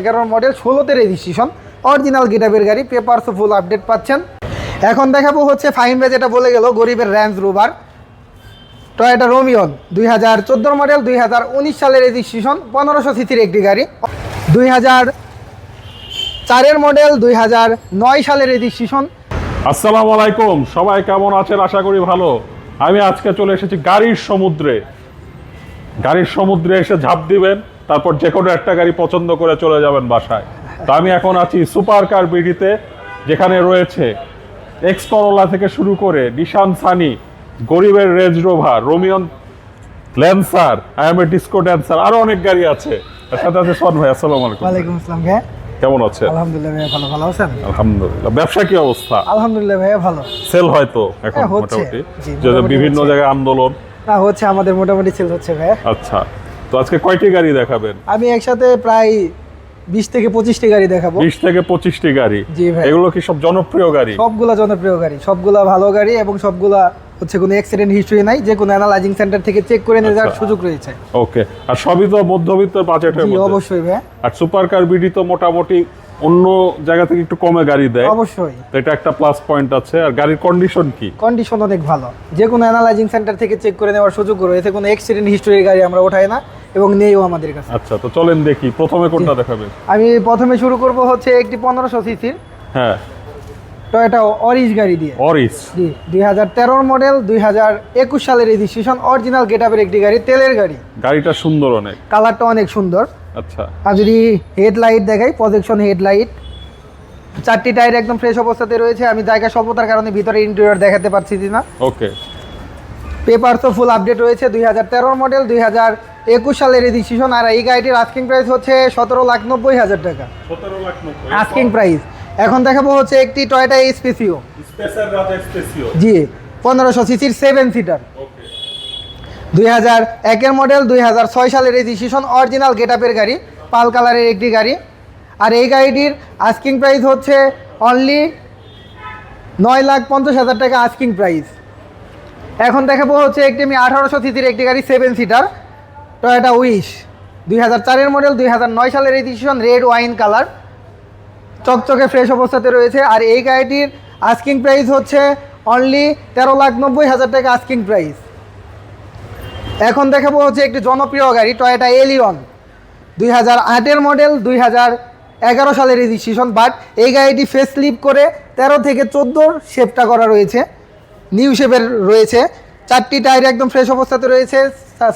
এগারো মডেল ষোলোতে registration original গিটাবের গাড়ি পেপারসও ফুল আপডেট পাচ্ছেন। এখন দেখাবো হচ্ছে ফাইন যেটা বলে গেল, গরিবের র্যান্স রোভার টয়োটা রোমিয়ন দুই হাজার চোদ্দোর মডেল দুই হাজার উনিশ সালের রেজিস্ট্রেশন পনেরোশো সিসির একটি গাড়ি। দুই হাজার চারের মডেল দুই হাজার নয় সালের রেজিস্ট্রেশন আসসালামু আলাইকুম, সবাই কেমন আছেন? আশা করি ভালো। আমি আজকে চলে এসেছি গাড়ির সমুদ্রে। গাড়ির সমুদ্রে এসে ঝাঁপ দিবেন। তারপর যে কোনো একটা গাড়ি পছন্দ করে চলে যাবেন বাসায়। তো আমি এখন আছি সুপার কার বিডিতে যেখানে রয়েছে এক্স করোলা থেকে শুরু করে নিশান সানি গরিবের range rover Rumion lancer I am a disco dancer আরও অনেক গাড়ি আছে। সাথে আছে সোহান ভাই আসসালামু আলাইকুম। ওয়ালাইকুম আসসালাম ভাইয়া। কেমন আছেন? আলহামদুলিল্লাহ ভাইয়া ভালো ভালো আছেন? আলহামদুলিল্লাহ। ব্যবসা কি অবস্থা? আলহামদুলিল্লাহ ভাইয়া ভালো। সেল হয়তো এখন হ্যাঁ, মোটামুটি। যে বিভিন্ন জায়গায় আন্দোলন। না হচ্ছে আমাদের মোটামুটি সেল হচ্ছে ভাইয়া। আচ্ছা। তো আজকে কয়টি গাড়ি দেখাবেন? আমি একসাথে প্রায় বিশ থেকে পঁচিশটি গাড়ি দেখাবো। বিশ থেকে পঁচিশটি গাড়ি। জি ভাই। এগুলো কি সব জনপ্রিয় গাড়ি? সবগুলা জনপ্রিয় গাড়ি সবগুলা ভালো গাড়ি এবং সবগুলা হচ্ছে কোনো অ্যাক্সিডেন্ট হিস্ট্রি নাই যে কোনো অ্যানালাইজিং সেন্টার থেকে চেক করে নিয়ে যাওয়ার আচ্ছা। সুযোগ রয়েছে। ওকে। আর সবই তো মধ্যবিত্ত বাজেটের মধ্যে। অবশ্যই ভাই। আর সুপার কার বিডি তো মোটামুটি অন্য জায়গা থেকে একটু কমে গাড়ি দেয়। অবশ্যই। তো এটা একটা প্লাস পয়েন্ট আছে। আর গাড়ির কন্ডিশন কি? কন্ডিশন অনেক ভালো। যে কোনো অ্যানালাইজিং সেন্টার থেকে চেক করে নেওয়ার সুযোগ রয়েছে কোনো অ্যাক্সিডেন্ট হিস্ট্রির গাড়ি আমরা ওঠাই না। এবং নেইও আমাদের কাছে। আচ্ছা তো চলেন দেখি প্রথমে কোনটা দেখাবেন? আমি প্রথমে শুরু করব হচ্ছে একটি পনেরোশো সিসির হ্যাঁ। টয়োটা অরিজ গাড়ি দিয়ে। অরিস জি দুই হাজার তেরোর মডেল দুই হাজার একুশ সালের রেজিস্ট্রেশন অরিজিনাল গেটআপের একটি গাড়ি তেলের গাড়ি। গাড়িটা সুন্দর অনেক। কালারটা অনেক সুন্দর। আচ্ছা। আর যদি হেডলাইট দেখাই প্রজেকশন হেডলাইট চারটি টায়ার একদম ফ্রেশ অবস্থাতে রয়েছে আমি জায়গা স্বল্পতার কারণে ভিতরে ইন্টেরিয়র দেখাতে পারছি না ওকে পেপার তো ফুল আপডেট রয়েছে দুই হাজার তেরোর মডেল দুই হাজার একুশ সালের রেজিস্ট্রেশন আর এই গাড়িটির আস্কিং প্রাইস হচ্ছে সতেরো লাখ নব্বই হাজার টাকা। সতেরো লাখ আস্কিং প্রাইস এখন দেখাবো হচ্ছে একটি টয়টা স্পেসিও জি পনেরোশো সিসির সেভেন সিটার দুই হাজার একের মডেল দুই হাজার ছয় সালের রেজিস্ট্রেশন অরিজিনাল গেটআপের গাড়ি পাল কালারের একটি গাড়ি। আর এই গাড়িটির আস্কিং প্রাইস হচ্ছে অনলি নয় লাখ পঞ্চাশ হাজার টাকা আস্কিং প্রাইস এখন দেখাবো হচ্ছে একটি আমি আঠারোশো সিসির একটি গাড়ি সেভেন সিটার টয়োটা উইশ দুই হাজার চারের মডেল দুই হাজার নয় সালের রেজিস্ট্রেশন রেড ওয়াইন কালার চকচকে ফ্রেশ অবস্থাতে রয়েছে আর এই গাড়িটির আস্কিং প্রাইস হচ্ছে অনলি তেরো লাখ নব্বই হাজার টাকা আস্কিং প্রাইস এখন দেখাবো হচ্ছে একটি জনপ্রিয় গাড়ি টয়োটা এলিয়ন দুই হাজার আটের মডেল দুই হাজার এগারো সালের রেজিস্ট্রেশন বাট এই গাড়িটি ফেস স্লিপ করে তেরো থেকে চোদ্দোর শেপটা করা রয়েছে। নিউ শেপের রয়েছে। চারটি টায়ার একদম ফ্রেশ অবস্থাতে রয়েছে।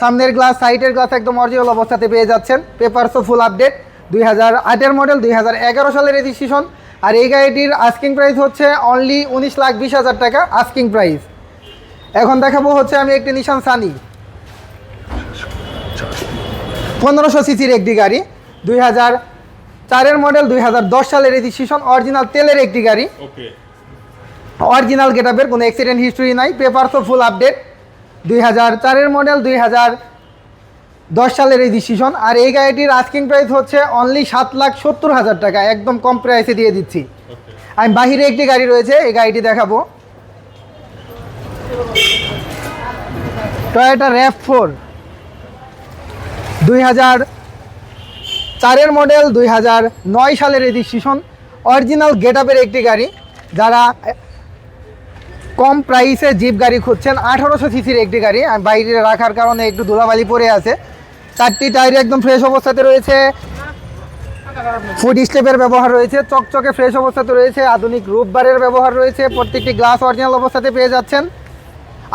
সামনের গ্লাস সাইডের গ্লাস একদম অরিজিনাল অবস্থাতে পেয়ে যাচ্ছেন। পেপারসও ফুল আপডেট দুই হাজার আটের মডেল দুই হাজার এগারো সালের রেজিস্ট্রেশন আর এই গাড়িটির আস্কিং প্রাইস হচ্ছে অনলি উনিশ লাখ বিশ হাজার টাকা আস্কিং প্রাইস এখন দেখাবো হচ্ছে আমি একটি নিশান সানি পনেরোশো সিসির একটি গাড়ি। দুই হাজার চারের মডেল দুই হাজার দশ সালের রেজিস্ট্রেশন অরিজিনাল তেলের একটি গাড়ি। অরিজিনাল গেটআপের কোনো অ্যাক্সিডেন্ট হিস্ট্রি নাই পেপারসও ফুল আপডেট দুই হাজার চারের মডেল দুই হাজার দশ সালের রেজিস্ট্রেশন আর এই গাড়িটির আস্কিং প্রাইস হচ্ছে অনলি সাত লাখ সত্তর হাজার টাকা। একদম কম প্রাইসে দিয়ে দিচ্ছি। আমি বাহিরে একটি গাড়ি রয়েছে এই গাড়িটি দেখাবো। টয়োটা র্যাপ ফোর দুই হাজার চারের মডেল দুই হাজার নয় সালের রেজিস্ট্রেশন অরিজিনাল গেটআপের একটি গাড়ি। যারা কম প্রাইসে জিপ গাড়ি খুঁজছেন। আঠারোশো সিসির একটি গাড়ি বাইরে রাখার কারণে একটু ধুলাবালি পড়ে আছে। চারটি টায়ার একদম ফ্রেশ অবস্থাতে রয়েছে। ফুড স্টেপের ব্যবহার রয়েছে, চকচকে ফ্রেশ অবস্থাতে রয়েছে, আধুনিক রূপবারের ব্যবহার রয়েছে, প্রত্যেকটি গ্লাস অরিজিনাল অবস্থাতে পেয়ে যাচ্ছেন।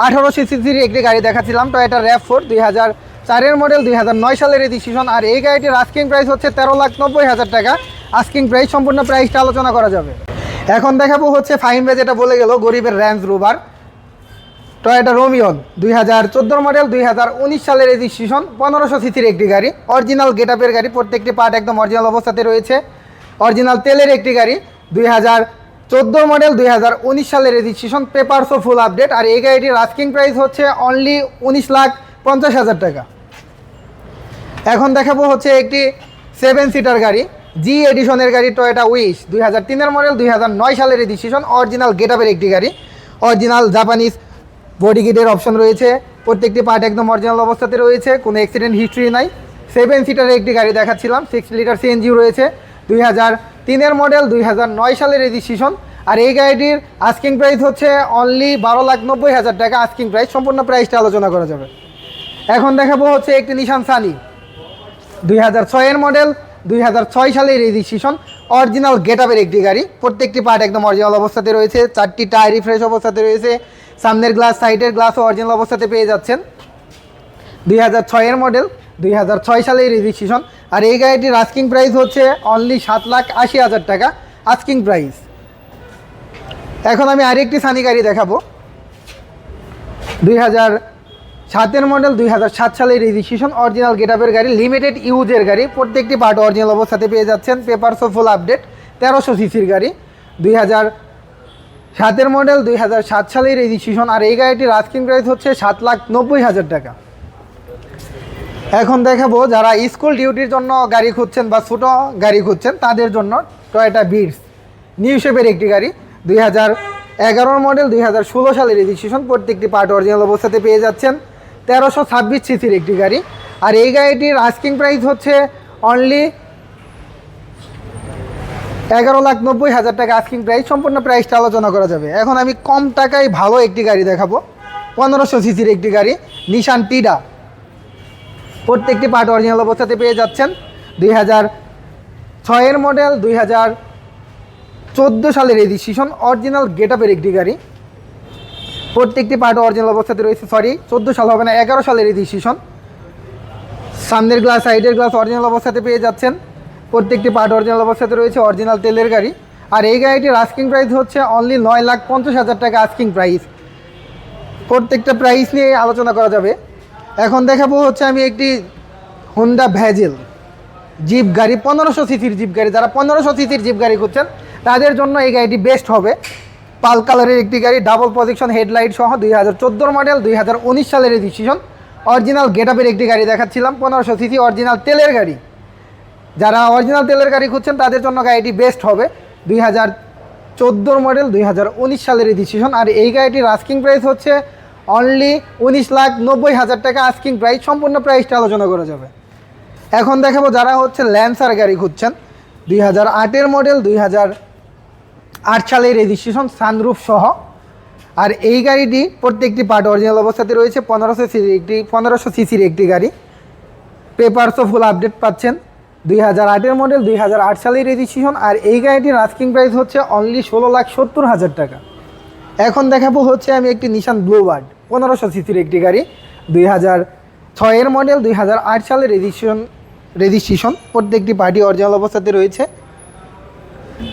আঠারো সিসির একটি গাড়ি দেখাচ্ছিলাম টয়োটা র্যাপ ফোর দুই হাজার চারের মডেল দুই হাজার নয় সালের রেজিস্ট্রেশন আর এই গাড়িটির আস্কিং প্রাইস হচ্ছে তেরো লাখ নব্বই হাজার টাকা। আস্কিং প্রাইস সম্পূর্ণ প্রাইসটা আলোচনা করা যাবে। এখন দেখাবো হচ্ছে ফাইন ভাই যেটা বলে গেল, গরিবের র্যান্স রোভার টয়োটা রোমিয়ন দুই হাজার চোদ্দোর মডেল দুই হাজার উনিশ সালের রেজিস্ট্রেশন পনেরোশো সিসির একটি গাড়ি। অরিজিনাল গেটআপের গাড়ি, প্রত্যেকটি পার্ট একদম অরিজিনাল অবস্থাতে রয়েছে। অরিজিনাল তেলের একটি গাড়ি, দুই হাজার চোদ্দোর মডেল দুই হাজার উনিশ সালের রেজিস্ট্রেশন পেপারসও ফুল আপডেট আর এই গাড়িটির আস্কিং প্রাইস হচ্ছে অনলি উনিশ লাখ পঞ্চাশ হাজার টাকা। এখন দেখাবো হচ্ছে একটি সেভেন সিটার গাড়ি। জি এডিশনের গাড়ি টয়োটা উইশ দুই হাজার তিনের মডেল দুই হাজার নয় সালের রেজিস্ট্রেশন অরিজিনাল গেটআপের একটি গাড়ি। অরিজিনাল জাপানিজ বডি কিটের অপশন রয়েছে। প্রত্যেকটি পার্ট একদম অরিজিনাল অবস্থাতে রয়েছে, কোনো অ্যাক্সিডেন্ট হিস্ট্রি নাই। সেভেন সিটারের একটি গাড়ি দেখাচ্ছিলাম সিক্স লিটার সিএনজি রয়েছে। দুই হাজার তিনের মডেল দুই হাজার নয় সালের রেজিস্ট্রেশন আর এই গাড়িটির আস্কিং প্রাইস হচ্ছে অনলি বারো লাখ নব্বই হাজার টাকা। আস্কিং প্রাইস সম্পূর্ণ প্রাইসটা আলোচনা করা যাবে। এখন দেখাবো হচ্ছে একটি নিশান সানি দুই হাজার ছয়ের মডেল দুই হাজার ছয় সালের রেজিস্ট্রেশন অরিজিনাল গেটআপের একটি গাড়ি। প্রত্যেকটি পার্ট একদম অরিজিনাল অবস্থাতে রয়েছে, চারটি টায়ারই ফ্রেশ অবস্থাতে রয়েছে, সামনের গ্লাস সাইডের গ্লাসও অরিজিনাল অবস্থাতে পেয়ে যাচ্ছেন। দুই হাজার ছয়ের মডেল দুই হাজার ছয় সালের রেজিস্ট্রেশন আর এই গাড়িটির আস্কিং প্রাইস হচ্ছে অনলি সাত লাখ আশি হাজার টাকা আস্কিং প্রাইস এখন আমি আরেকটি সানি গাড়ি দেখাবো। দুই হাজার সাতের মডেল দুই হাজার সাত সালের রেজিস্ট্রেশন অরিজিনাল গেটআপের গাড়ি লিমিটেড ইউজের গাড়ি। প্রত্যেকটি পার্ট অরিজিনাল অবস্থাতে পেয়ে যাচ্ছেন। পেপারস ফুল আপডেট তেরোশো সিসির গাড়ি। দুই সাতের মডেল দুই হাজার সাত সালের রেজিস্ট্রেশন আর এই গাড়িটির আস্কিং প্রাইস হচ্ছে সাত লাখ নব্বই হাজার টাকা। এখন দেখাবো যারা স্কুল ডিউটির জন্য গাড়ি খুঁজছেন বা ছোটো গাড়ি খুঁজছেন, তাদের জন্য টয়োটা বিটস নিউ শেপের একটি গাড়ি। দুই হাজার এগারোর মডেল দুই হাজার ষোলো সালের রেজিস্ট্রেশন প্রত্যেকটি পার্ট অরিজিনাল অবস্থাতে পেয়ে যাচ্ছেন। তেরোশো ছাব্বিশ সিসির একটি গাড়ি। আর এই গাড়িটির আস্কিং প্রাইস হচ্ছে অনলি এগারো লাখ নব্বই হাজার টাকা আস্কিং প্রাইস সম্পূর্ণ প্রাইসটা আলোচনা করা যাবে। এখন আমি কম টাকায় ভালো একটি গাড়ি দেখাবো। পনেরোশো সিসির একটি গাড়ি নিশান টিডা প্রত্যেকটি পার্ট অরিজিনাল অবস্থাতে পেয়ে যাচ্ছেন। দুই হাজার ছয়ের মডেল দুই হাজার চোদ্দ সালের রেজিস্ট্রেশন অরিজিনাল গেটআপের একটি গাড়ি। প্রত্যেকটি পার্ট অরিজিনাল অবস্থাতে রয়েছে সরি চোদ্দ সাল হবে না, এগারো সালের রেজিস্ট্রেশন সামনের গ্লাস সাইডের গ্লাস অরিজিনাল অবস্থাতে পেয়ে যাচ্ছেন। প্রত্যেকটি পার্ট অরিজিনাল অবস্থাতে রয়েছে অরিজিনাল তেলের গাড়ি। আর এই গাড়িটির আস্কিং প্রাইস হচ্ছে অনলি নয় লাখ পঞ্চাশ হাজার টাকা আস্কিং প্রাইস প্রত্যেকটা প্রাইস নিয়ে আলোচনা করা যাবে। এখন দেখাবো হচ্ছে আমি একটি হুন্ডা ভ্যাজেল জিপ গাড়ি, পনেরোশো সিসির জিপ গাড়ি। যারা পনেরোশো সিসির জিপ গাড়ি করছেন তাদের জন্য এই গাড়িটি বেস্ট হবে। পাল কালারের একটি গাড়ি ডাবল পজিশন হেডলাইট সহ দুই হাজার চোদ্দোর মডেল দুই হাজার উনিশ সালের রেজিস্ট্রেশন অরিজিনাল গেটআপের একটি গাড়ি দেখাচ্ছিলাম, পনেরোশো সিসি অরিজিনাল তেলের গাড়ি। যারা অরিজিনাল তেলের গাড়ি খুঁজছেন, তাদের জন্য গাড়িটি বেস্ট হবে। দুই হাজার চোদ্দোর মডেল দুই হাজার উনিশ সালের রেজিস্ট্রেশন আর এই গাড়িটির আস্কিং প্রাইস হচ্ছে অনলি উনিশ লাখ নব্বই হাজার টাকা আস্কিং প্রাইস সম্পূর্ণ প্রাইসটা আলোচনা করা যাবে। এখন দেখাবো যারা হচ্ছে ল্যান্সার গাড়ি খুঁজছেন। দুই হাজার আটের মডেল দুই হাজার আট রেজিস্ট্রেশন সানরুফ সহ। আর এই গাড়িটি প্রত্যেকটি পার্ট অরিজিনাল অবস্থাতে রয়েছে, পনেরোশো সিসির একটি পনেরোশো সিসির একটি গাড়ি। পেপারসও ফুল আপডেট পাচ্ছেন দুই হাজার আটের মডেল দুই হাজার আট সালের রেজিস্ট্রেশন আর এই গাড়িটির আস্কিং প্রাইস হচ্ছে অনলি ষোলো লাখ সত্তর হাজার টাকা। এখন দেখাবো হচ্ছে আমি একটি নিশান ব্লু ব্লুবার্ড পনেরোশো সিসির একটি গাড়ি। দুই হাজার ছয়ের মডেল দুই হাজার আট সালের রেজিস্ট্রেশন রেজিস্ট্রেশন প্রত্যেকটি পার্টি অরিজিনাল অবস্থাতে রয়েছে।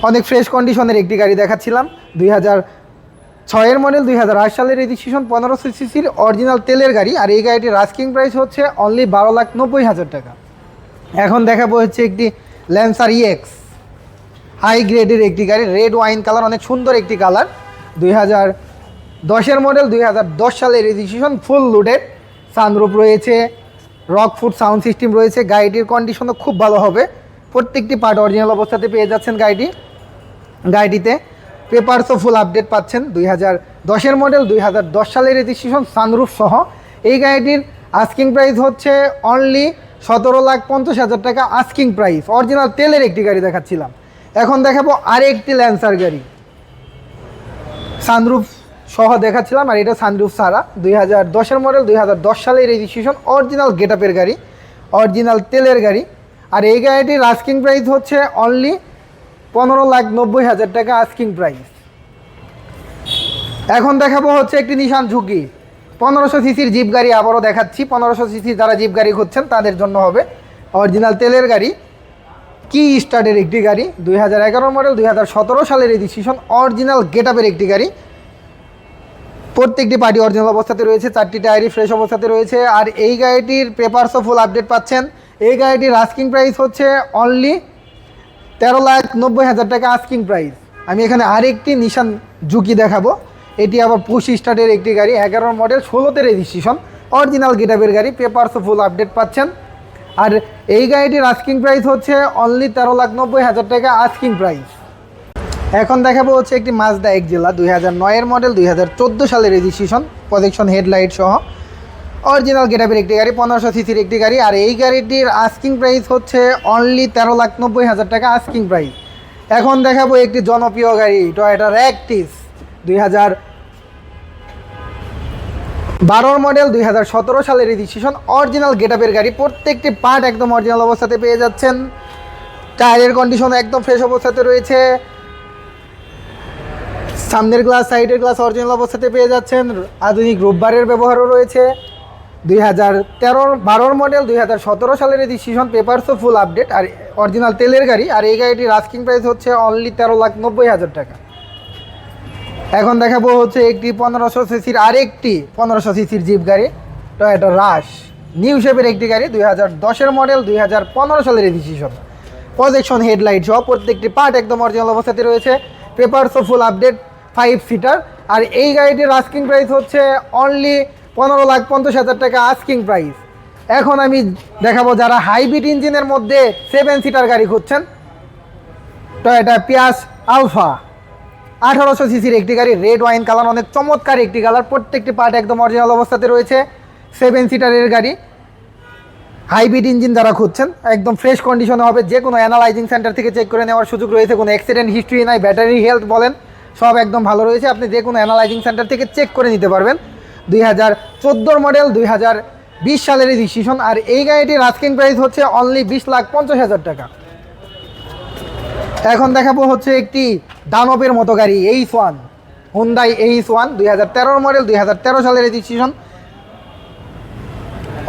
অনেক ফ্রেশ কন্ডিশনের একটি গাড়ি দেখাচ্ছিলাম। দুই হাজার ছয়ের মডেল দুই হাজার আট সালের রেজিস্ট্রেশন পনেরোশো সিসির অরিজিনাল তেলের গাড়ি। আর এই গাড়িটির আস্কিং প্রাইস হচ্ছে অনলি বারো লাখ নব্বই হাজার টাকা। এখন দেখাবো হচ্ছে একটি ল্যান্সার ইএক্স হাই গ্রেডের একটি গাড়ি রেড ওয়াইন কালার অনেক সুন্দর একটি কালার দুই হাজার দশের মডেল দুই হাজার দশ সালের রেজিস্ট্রেশন ফুল লোডেড সানরুপ রয়েছে রক ফুড সাউন্ড সিস্টেম রয়েছে। গাড়িটির কন্ডিশনও খুব ভালো হবে। প্রত্যেকটি পার্ট অরিজিনাল অবস্থাতে পেয়ে যাচ্ছেন গাড়িটি। গাড়িটিতে পেপারসও ফুল আপডেট পাচ্ছেন দুই হাজার দশের মডেল দুই হাজার দশ সালের রেজিস্ট্রেশন সানরুফ সহ। এই গাড়িটির আস্কিং প্রাইস হচ্ছে অনলি সতেরো লাখ পঞ্চাশ হাজার টাকা আস্কিং প্রাইস অরিজিনাল তেলের একটি গাড়ি দেখাচ্ছিলাম। এখন দেখাবো আরেকটি ল্যান্সার গাড়ি। সানরুফ সহ দেখাচ্ছিলাম, আর এটা সানরুফ সারা দুই হাজার দশের মডেল দুই হাজার দশ সালের রেজিস্ট্রেশন অরিজিনাল গেটআপের গাড়ি অরিজিনাল তেলের গাড়ি। আর এই গাড়িটির আস্কিং প্রাইস হচ্ছে অনলি পনেরো লাখ নব্বই হাজার টাকা আস্কিং প্রাইস এখন দেখাবো হচ্ছে একটি নিশান ঝুঁকি পনেরোশো সিসির জিপ গাড়ি আবারও দেখাচ্ছি। পনেরোশো সিসি যারা জিপ গাড়ি খুঁজছেন, তাদের জন্য হবে অরিজিনাল তেলের গাড়ি। কি স্টার্টের একটি গাড়ি? দুই হাজার এগারো মডেল দুই হাজার সতেরো সালের রেজিস্ট্রেশন অরিজিনাল গেটআপের একটি গাড়ি। প্রত্যেকটি পার্টি অরিজিনাল অবস্থাতে রয়েছে, চারটি টায়ারই ফ্রেশ অবস্থাতে রয়েছে। আর এই গাড়িটির পেপারসও ফুল আপডেট পাচ্ছেন। এই গাড়িটির আস্কিং প্রাইস হচ্ছে অনলি তেরো লাখ নব্বই হাজার টাকা আস্কিং প্রাইস আমি এখানে আরেকটি নিশান ঝুঁকি দেখাবো। এটি আবার পুশ স্টার্টের একটি গাড়ি, এগারো মডেল ষোলোতে রেজিস্ট্রেশন অরিজিনাল গেটাবের গাড়ি পেপারসও ফুল আপডেট পাচ্ছেন। আর এই গাড়িটির আস্কিং প্রাইস হচ্ছে অনলি তেরো লাখ নব্বই হাজার টাকা আস্কিং প্রাইস এখন দেখাবো হচ্ছে একটি মাজদা এক জেলা, দুই হাজার নয়ের মডেল দুই হাজার চোদ্দ সালের রেজিস্ট্রেশন প্রজেকশন হেডলাইট সহ। অরিজিনাল গেটাপের একটি গাড়ি, পনেরোশো সিসির একটি গাড়ি, আর এই গাড়িটির আস্কিং প্রাইস হচ্ছে অনলি তেরো লাখ নব্বই হাজার টাকা আস্কিং প্রাইস এখন দেখাবো একটি জনপ্রিয় গাড়ি টয়োটা র্যাকটিস দুই হাজার বারোর মডেল দুই হাজার সতেরো সালের রেজিস্ট্রেশন অরিজিনাল গেটাপের গাড়ি। প্রত্যেকটি পার্ট একদম অরিজিনাল অবস্থাতে পেয়ে যাচ্ছেন। টায়ারের কন্ডিশন একদম ফ্রেশ অবস্থাতে রয়েছে। সামনের গ্লাস সাইডের গ্লাস অরিজিনাল অবস্থাতে পেয়ে যাচ্ছেন। আধুনিক রোববারের ব্যবহারও রয়েছে। দুই হাজার তেরোর বারোর মডেল দুই হাজার সতেরো সালের রেজিস্ট্রেশন পেপারসও ফুল আপডেট আর অরিজিনাল তেলের গাড়ি, আর এই গাড়িটির আস্কিং প্রাইস হচ্ছে অনলি তেরো লাখ নব্বই হাজার টাকা। এখন দেখাবো হচ্ছে একটি পনেরোশো সিসির আরেকটি পনেরোশো সিসির জিপ গাড়ি টয়োটা রাশ নিউ শেপের একটি গাড়ি, দুই হাজার দশের মডেল দুই হাজার পনেরো সালের রেজিস্ট্রেশন প্রজেকশন হেডলাইট সহ প্রত্যেকটি পার্ট একদম অরিজিনাল অবস্থাতে রয়েছে। পেপারসও ফুল আপডেট ফাইভ সিটার আর এই গাড়িটির আস্কিং প্রাইস হচ্ছে অনলি পনেরো লাখ পঞ্চাশ হাজার টাকা আস্কিং প্রাইস এখন আমি দেখাবো যারা হাইব্রিড ইঞ্জিনের মধ্যে সেভেন সিটার গাড়ি খুঁজছেন। টয়োটা পিয়াস আলফা আঠারোশো সিসির একটি গাড়ি রেড ওয়াইন কালার অনেক চমৎকার একটি কালার প্রত্যেকটি পার্ট একদম অরিজিনাল অবস্থাতে রয়েছে। সেভেন সিটারের গাড়ি। হাইব্রিড ইঞ্জিন যারা খুঁজছেন, একদম ফ্রেশ কন্ডিশনে হবে। যে কোনো অ্যানালাইজিং সেন্টার থেকে চেক করে নেওয়ার সুযোগ রয়েছে। কোনো অ্যাক্সিডেন্ট হিস্ট্রি নাই ব্যাটারি হেলথ বলেন, সব একদম ভালো রয়েছে। আপনি যে কোনো অ্যানালাইজিং সেন্টার থেকে চেক করে নিতে পারবেন। দুই হাজার চোদ্দোর মডেল দুই হাজার বিশ সালের রেজিস্ট্রেশন আর এই গাড়িটির আস্কিং প্রাইস হচ্ছে অনলি বিশ লাখ পঞ্চাশ হাজার টাকা। এখন দেখাবো হচ্ছে একটি দানবের মতো গাড়ি H one Hyundai H one দুই হাজার তেরোর মডেল দুই হাজার তেরো সালের রেজিস্ট্রেশন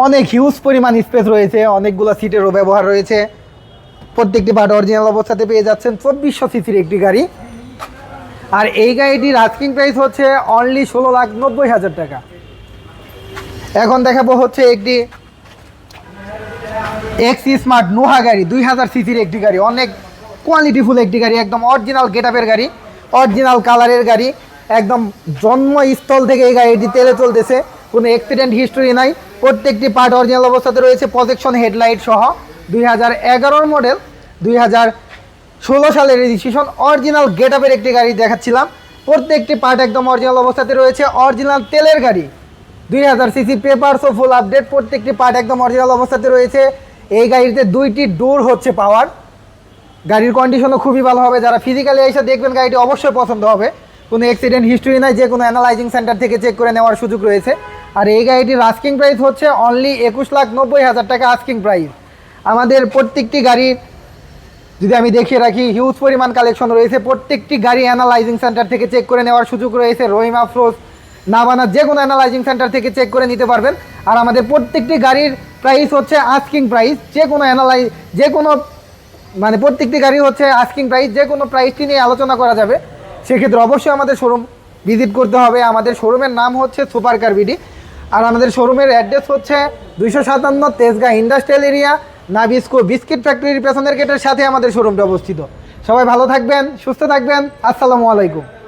অনেক হিউজ পরিমাণ স্পেস রয়েছে, অনেকগুলো সিটেরও ব্যবহার রয়েছে। প্রত্যেকটি পার্ট অরিজিনাল অবস্থাতে পেয়ে যাচ্ছেন চব্বিশশো সিসির একটি গাড়ি। আর এই গাড়িটির আস্কিং প্রাইস হচ্ছে অনলি ষোলো লাখ নব্বই হাজার টাকা। এখন দেখাবো হচ্ছে একটি এক্স স্মার্ট নোহা গাড়ি, দুই হাজার সিসির একটি গাড়ি, অনেক কোয়ালিটিফুল একটি গাড়ি, একদম অরিজিনাল গেটআপের গাড়ি অরিজিনাল কালারের গাড়ি, একদম জন্মস্থল থেকে এই গাড়িটি তেলে চলতেছে, কোনো অ্যাক্সিডেন্ট হিস্টোরি নাই, প্রত্যেকটি পার্ট অরিজিনাল অবস্থাতে রয়েছে প্রজেকশন হেডলাইট সহ, দুই হাজার এগারোর মডেল দুই হাজার ষোলো সালের রেজিস্ট্রেশন অরিজিনাল গেটআপের একটি গাড়ি দেখাচ্ছিলাম, প্রত্যেকটি পার্ট একদম অরিজিনাল অবস্থাতে রয়েছে অরিজিনাল তেলের গাড়ি। দুই হাজার সিসি পেপারসও ফুল আপডেট প্রত্যেকটি পার্ট একদম অরিজিনাল অবস্থাতে রয়েছে। এই গাড়িতে দুইটি ডোর হচ্ছে পাওয়ার গাড়ির কন্ডিশনও খুবই ভালো হবে। যারা ফিজিক্যালি এসে দেখবেন গাড়িটি অবশ্যই পছন্দ হবে। কোনো অ্যাক্সিডেন্ট হিস্ট্রি নাই, যে কোনো অ্যানালাইজিং সেন্টার থেকে চেক করে নেওয়ার সুযোগ রয়েছে। আর এই গাড়িটির আস্কিং প্রাইস হচ্ছে অনলি একুশ লাখ নব্বই হাজার টাকা আস্কিং প্রাইস আমাদের প্রত্যেকটি গাড়ির, যদি আমি দেখিয়ে রাখি হিউজ পরিমাণ কালেকশন রয়েছে। প্রত্যেকটি গাড়ি অ্যানালাইজিং সেন্টার থেকে চেক করে নেওয়ার সুযোগ রয়েছে। রহিম আফরোজ নাবানা যে কোনো অ্যানালাইজিং সেন্টার থেকে চেক করে নিতে পারবেন। আর আমাদের প্রত্যেকটি গাড়ির প্রাইস হচ্ছে আস্কিং প্রাইস যে কোনো অ্যানালাই যে কোনো মানে প্রত্যেকটি গাড়ি হচ্ছে আস্কিং প্রাইস যে কোনো প্রাইসটি নিয়ে আলোচনা করা যাবে। সেক্ষেত্রে অবশ্যই আমাদের শোরুম ভিজিট করতে হবে। আমাদের শোরুমের নাম হচ্ছে সুপার কার বিডি। আর আমাদের শোরুমের অ্যাড্রেস হচ্ছে দুইশো সাতান্ন Tejgaon industrial area Nabisco biscuit ফ্যাক্টরির পেছনের গেটের সাথে আমাদের শোরুমটা অবস্থিত। সবাই ভালো থাকবেন, সুস্থ থাকবেন। আসসালামু আলাইকুম।